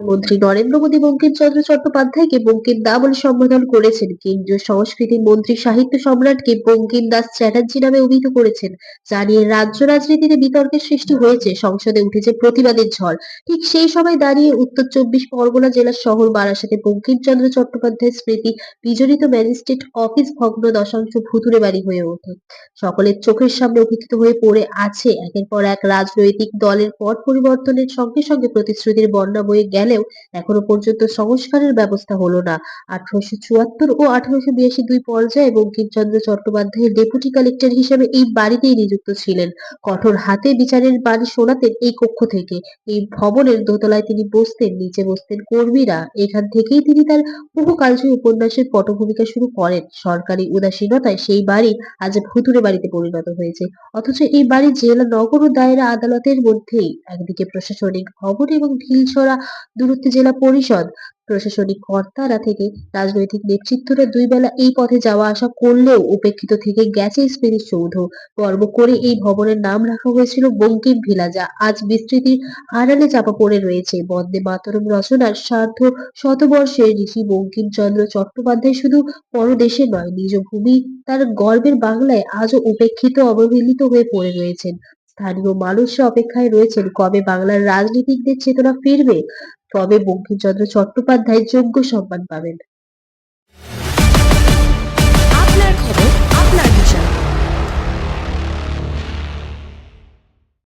প্রধানমন্ত্রী নরেন্দ্র মোদী বঙ্কিমচন্দ্র চট্টোপাধ্যায়কে বঙ্কিম দা বলে সম্বোধন করেছেন। কেন্দ্রীয় সংস্কৃতি মন্ত্রী সাহিত্য সম্রাটকে বঙ্কিম দাস চ্যাটার্জি নামে অভিহিত করেছেন, যা নিয়ে রাজ্য রাজনীতিতে বিতর্কের সৃষ্টি হয়েছে, সংসদে উঠেছে প্রতিবাদের ঝড়। ঠিক সেই সময় দাঁড়িয়ে উত্তর চব্বিশ পরগনা জেলার শহর বারাসাতে বঙ্কিমচন্দ্র চট্টোপাধ্যায় স্মৃতি বিজড়িত ম্যাজিস্ট্রেট অফিস ভগ্ন দশাংশ ভুতুরে বাড়ি হয়ে ওঠে। সকলের চোখের সামনে উপেক্ষিত হয়ে পড়ে আছে, একের পর এক রাজনৈতিক দলের পট পরিবর্তনের সঙ্গে সঙ্গে প্রতিশ্রুতির বন্যা বয়ে গেলেও এখনও পর্যন্ত সংস্কারের ব্যবস্থা হলো না। আঠারোশো চুয়াত্তর ও আঠারোশো বিরাশি দুই পর্যায়ে বঙ্কিমচন্দ্র চট্টোপাধ্যায় ডেপুটি কালেক্টর হিসেবে এই বাড়িতেই নিযুক্ত ছিলেন। কঠোর হাতে বিচারের বাড়ি শোনাতেন এই কক্ষ থেকে। এই ভবনের দোতলায় তিনি বসতেন, নিচে বসতেন কর্মীরা। এখান থেকেই তিনি তার বহু কালজয়ী উপন্যাসের পটভূমিকা শুরু করেন। সরকারি উদাসীনতায় সেই বাড়ি আজ ভুতুরে বাড়িতে পরিণত হয়েছে। অথচ এই বাড়ি জেলা নগর ও দায়রা আদালতের মধ্যেই। একদিকে প্রশাসনিক ভবন এবং ঢিলছড়া দূরত্বে জেলা পরিষদ, প্রশাসনিক কর্তারা থেকে রাজনৈতিক নেতৃত্বরা দুই বেলা এই পথে যাওয়া আসা করলেও উপেক্ষিত থেকে গেছে স্মৃতিসৌধ গর্ব করে এই ভবনের নাম রাখা হয়েছিল বঙ্কিম ভিলা যা আজ বিস্তৃতির আড়ালে চাপা পড়ে রয়েছে। বন্দে মাতরম রচনার সার্ধ শতবর্ষে ঋষি বঙ্কিমচন্দ্র চট্টোপাধ্যায় শুধু পরদেশে নয়, নিজ ভূমি তার গর্বের বাংলায় আজও উপেক্ষিত অবহেলিত হয়ে পড়ে রয়েছেন। স্থানীয় মানুষরা অপেক্ষায় রয়েছেন কবে বাংলার রাজনীতিকদের চেতনা ফিরবে? কবে বঙ্কিমচন্দ্র চট্টোপাধ্যায় যোগ্য সম্মান পাবেন।